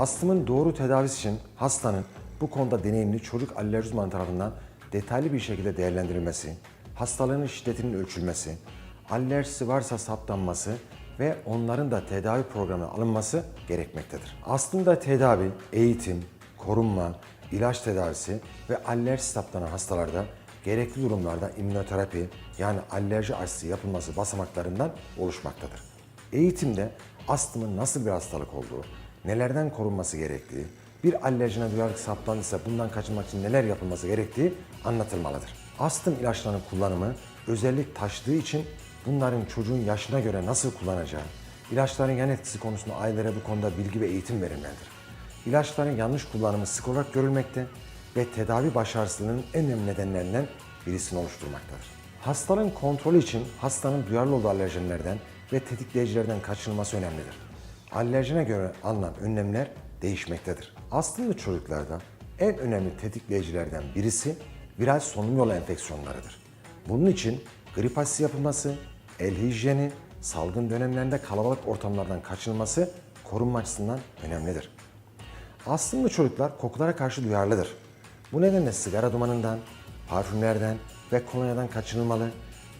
Astımın doğru tedavisi için hastanın bu konuda deneyimli çocuk alerji uzmanı tarafından detaylı bir şekilde değerlendirilmesi, hastalığının şiddetinin ölçülmesi, alerjisi varsa saptanması ve onların da tedavi programına alınması gerekmektedir. Aslında tedavi, eğitim, korunma, ilaç tedavisi ve alerji saptanan hastalarda gerekli durumlarda immünoterapi yani alerji aşısı yapılması basamaklarından oluşmaktadır. Eğitimde astımın nasıl bir hastalık olduğu, nelerden korunması gerektiği, bir alerjine duyarlılık saptandıysa bundan kaçınmak için neler yapılması gerektiği anlatılmalıdır. Astım ilaçlarının kullanımı özellik taşıdığı için bunların çocuğun yaşına göre nasıl kullanacağı, ilaçların yan etkisi konusunda ailelere bu konuda bilgi ve eğitim verilmelidir. İlaçların yanlış kullanımı sık olarak görülmekte ve tedavi başarısızlığının en önemli nedenlerinden birisini oluşturmaktadır. Hastalığın kontrolü için hastanın duyarlı olduğu alerjenlerden ve tetikleyicilerden kaçınılması önemlidir. Alerjine göre alınan önlemler değişmektedir. Astımlı çocuklarda en önemli tetikleyicilerden birisi viral solunum yolu enfeksiyonlarıdır. Bunun için grip aşısı yapılması, el hijyeni, salgın dönemlerinde kalabalık ortamlardan kaçınılması korunma açısından önemlidir. Astımlı çocuklar kokulara karşı duyarlıdır. Bu nedenle sigara dumanından, parfümlerden ve kolonyadan kaçınılmalı,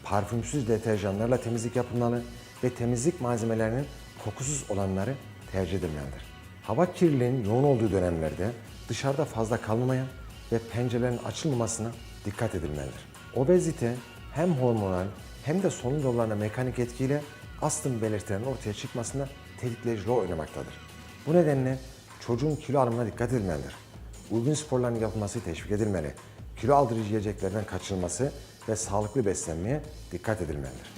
parfümsüz deterjanlarla temizlik yapılmalı ve temizlik malzemelerinin kokusuz olanları tercih edilmelidir. Hava kirliliğinin yoğun olduğu dönemlerde dışarıda fazla kalmamaya ve pencerelerin açılmamasına dikkat edilmelidir. Obezite hem hormonal hem de solunum yollarına mekanik etkiyle astım belirtilerinin ortaya çıkmasında tetikleyici rol oynamaktadır. Bu nedenle çocuğun kilo alımına dikkat edilmelidir. Uygun sporların yapılması teşvik edilmeli. Kilo aldırıcı yiyeceklerden kaçınılması ve sağlıklı beslenmeye dikkat edilmelidir.